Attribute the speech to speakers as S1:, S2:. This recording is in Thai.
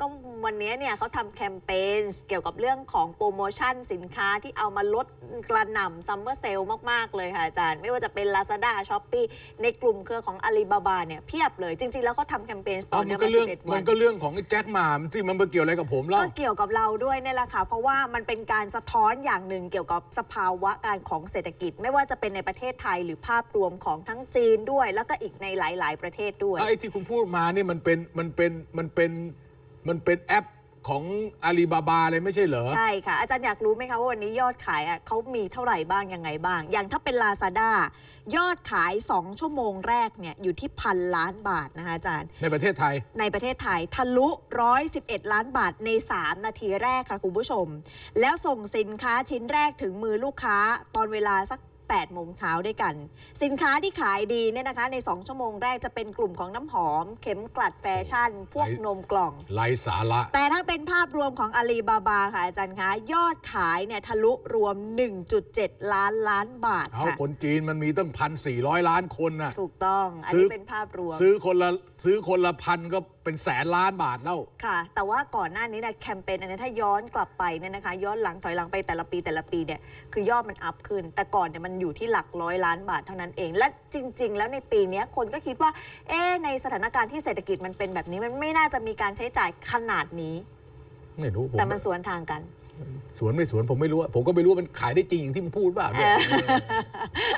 S1: ก็วันนี้เนี่ยเขาทำแคมเปญเกี่ยวกับเรื่องของโปรโมชั่นสินค้าที่เอามาลดกระหน่ำซัมเมอร์เซลมาก ๆ เลยค่ะอาจารย์ ไม่ว่าจะเป็น Lazada s h o p e e ในกลุ่มเครือของ Alibaba เนี่ยเพียบเลย จริง ๆ แล้วเขาทำแคมเปญต่
S2: เอา
S1: อ
S2: มั
S1: เนื่อนง
S2: ก็
S1: มา
S2: เรื่อง
S1: 11
S2: มั
S1: วันน
S2: ก็เรื่องของไอ้แจ็คหมาที่มันมาเกี่ยวอะไรกับผมเล่า
S1: ก็เกี่ยวกับเราด้วยนี่แหละค่ะเพราะว่ามันเป็นการสะท้อนอย่างหนึ่งเกี่ยวกับสภาวะการของเศรษฐกิจ ไม่ว่าจะเป็นในประเทศไทยหรือภาพรวมของทั้งจีนด้วย แล้วก็อีกในหลาย ๆ ประเทศด้วย
S2: ไอ้ที่คุณพูดมานี่มันเป็นมันเป็นมันเป็น มันเป็นแอปของอาลีบาบาเลยไม่ใช่เหรอ
S1: ใช่ค่ะ อาจารย์อยากรู้ไหมคะว่าวันนี้ยอดขายอะเขามีเท่าไหร่บ้าง ยังไงบ้าง อย่างถ้าเป็น Lazada ยอดขาย 2 ชั่วโมงแรกเนี่ยอยู่ที่พันล้านบาทนะคะอาจารย์
S2: ในประเทศไทย
S1: ในประเทศไทยทะลุ 111 ล้านบาทใน 3 นาทีแรกค่ะคุณผู้ชม แล้วส่งสินค้าชิ้นแรกถึงมือลูกค้าตอนเวลาสัก 8โมงเช้าด้วยกัน สินค้าที่ขายดีเนี่ยนะคะ ใน 2 ชั่วโมงแรกจะเป็นกลุ่มของน้ำหอม เข็มกลัดแฟชั่น พวก
S2: ไอ้
S1: นมกล่อง
S2: ไร้สาระ
S1: แต่ถ้าเป็นภาพรวมของอาลีบาบาค่ะอาจารย์คะยอดขายเนี่ยทะลุรวม 1.7 ล้านล้านบาท
S2: เอา
S1: ค่ะ
S2: คนจีนมันมีตั้งพันสี่ร้อยล้านคนน่ะ
S1: ถูกต้อง อัน
S2: ซื้
S1: นี้
S2: อ
S1: เป็นภาพรวม
S2: ซื้อคนละซื้อคนละพันก็เป็นแสนล้านบาทแล้ว
S1: ค่ะ แต่ว่าก่อนหน้านี้เนี่ยแคมเปญอันนี้ถ้าย้อนกลับไปเนี่ยนะคะ ย้อนหลังถอยหลังไปแต่ละปีแต่ละปีเนี่ยคือยอดมันอัพขึ้น แต่ก่อนเนี่ยมันอยู่ที่หลักร้อยล้านบาทเท่านั้นเอง และจริง ๆ แล้วในปีเนี้ยคนก็คิดว่า เอ๊ะในสถานการณ์ที่เศรษฐกิจมันเป็นแบบนี้มันไม่น่าจะมีการใช้จ่ายขนาดนี้
S2: ไม่รู้ผม
S1: แต่มันสวนทางกัน
S2: สวนไม่สวนผมไม่รู้อะผมก็ไม่รู้ว่ามันขายได้จริงอย่างที่มันพูดเปล่าเนี่ย